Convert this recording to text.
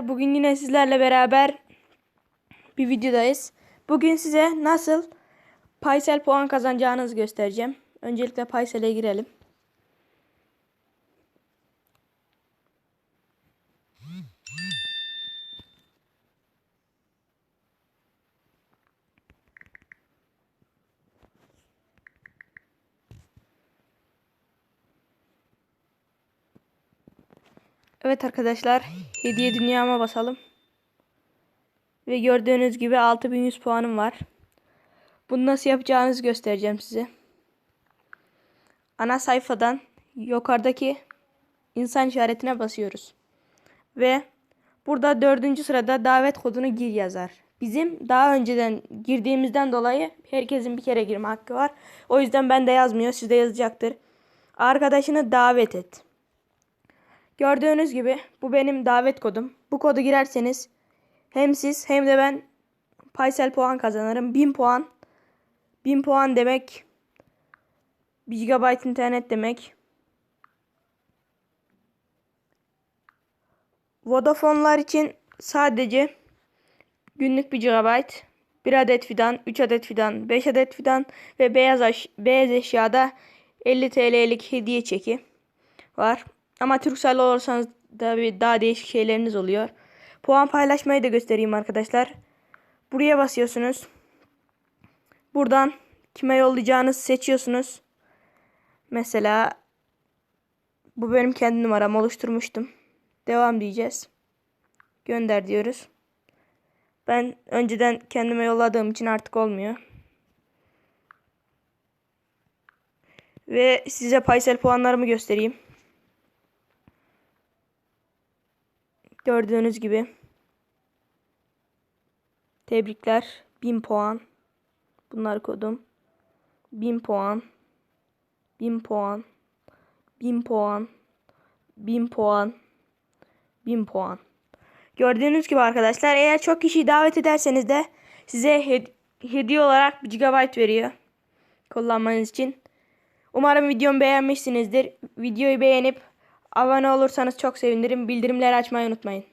Arkadaşlar bugün yine sizlerle beraber bir videodayız. Bugün size nasıl Paysel puan kazanacağınızı göstereceğim. Öncelikle Paysel'e girelim. Evet arkadaşlar hediye dünyama basalım. Ve gördüğünüz gibi 6100 puanım var. Bunu nasıl yapacağınızı göstereceğim size. Ana sayfadan yukarıdaki insan işaretine basıyoruz. Ve burada dördüncü sırada davet kodunu gir yazar. Bizim daha önceden girdiğimizden dolayı herkesin bir kere girme hakkı var. O yüzden bende yazmıyor. Sizde yazacaktır. Arkadaşını davet et. Gördüğünüz gibi bu benim davet kodum. Bu kodu girerseniz hem siz hem de ben Paysel puan kazanırım. 1000 puan. 1000 puan demek 1 GB internet demek. Vodafone'lar için sadece günlük 1 GB, 1 adet fidan, 3 adet fidan, 5 adet fidan ve beyaz, beyaz eşyada 50 TL'lik hediye çeki var. Ama Turkcell olursanız tabii daha değişik şeyleriniz oluyor. Puan paylaşmayı da göstereyim arkadaşlar. Buraya basıyorsunuz. Buradan kime yollayacağınızı seçiyorsunuz. Mesela bu benim kendi numaram oluşturmuştum. Devam diyeceğiz. Gönder diyoruz. Ben önceden kendime yolladığım için artık olmuyor. Ve size Paysel puanlarımı göstereyim. Gördüğünüz gibi. Tebrikler. 1000 puan. Bunlar kodum. 1000 puan. 1000 puan. 1000 puan. 1000 puan. 1000 puan. Gördüğünüz gibi arkadaşlar eğer çok kişiyi davet ederseniz de size hed- hediye olarak 1 GB veriyor. Kullanmanız için. Umarım videomu beğenmişsinizdir. Videoyu beğenip abone olursanız çok sevinirim. Bildirimleri açmayı unutmayın.